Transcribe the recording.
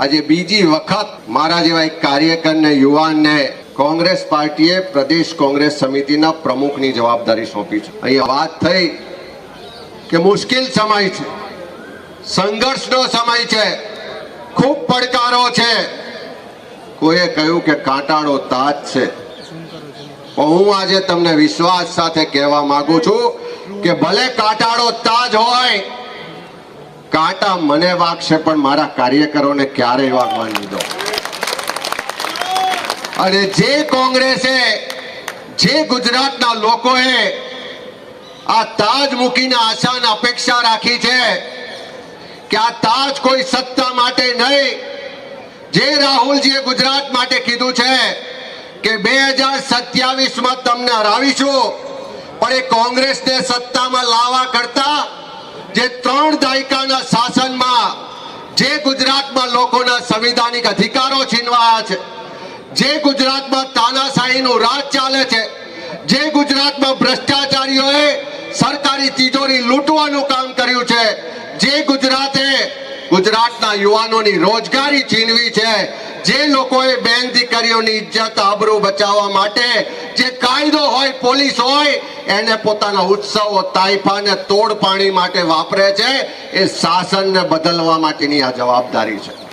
આજે બીજી વખત મારા જેવા એક કાર્યકરને યુવાનને કોંગ્રેસ પાર્ટીએ પ્રદેશ કોંગ્રેસ સમિતિના પ્રમુખની જવાબદારી સોંપી છે. અહીંયા વાત થઈ કે મુશ્કેલ સમય છે, સંઘર્ષનો સમય છે, ખૂબ પડકારો છે. કોઈએ કહ્યું કે કાંટાળો તાજ છે. હું આજે તમને વિશ્વાસ સાથે કહેવા માંગુ છું કે ભલે કાંટાળો તાજ હોય કાંટા મને વાગશે, પણ મારા કાર્યકરોને ક્યારેય વાગવા નહીં દો. અને જે કોંગ્રેસે, જે ગુજરાતના લોકોએ આ તાજ મૂકીને આશા અપેક્ષા રાખી છે કે આ તાજ કોઈ સત્તા માટે નહીં, જે રાહુલજીએ ગુજરાત માટે કીધું છે કે બે હજાર સત્યાવીસમાં તમને હરાવીશું, પણ એ કોંગ્રેસને સત્તામાં લાવવા કરતા જે ત્રણ દાયકાના શાસનમાં, જે ગુજરાતમાં લોકોના સંવિધાનિક અધિકારો છીનવાયા છે, જે ગુજરાતમાં તાનાશાહીનું રાજ ચાલે છે, જે ગુજરાતમાં ભ્રષ્ટાચારીઓએ સરકારી તિજોરી લૂંટવાનું કામ કર્યું છે, જે ગુજરાતે ગુજરાતના યુવાનોની રોજગારી છીનવી છે. જે લોકોએ બેન દીકરીઓની ઇજ્જત, આબરૂ બચાવવા માટે જે કાયદો હોય, પોલીસ હોય, એને પોતાના ઉત્સવો તાઇફાને તોડ પાણી માટે વાપરે છે. એ શાસનને બદલવા માટેની આ જવાબદારી છે.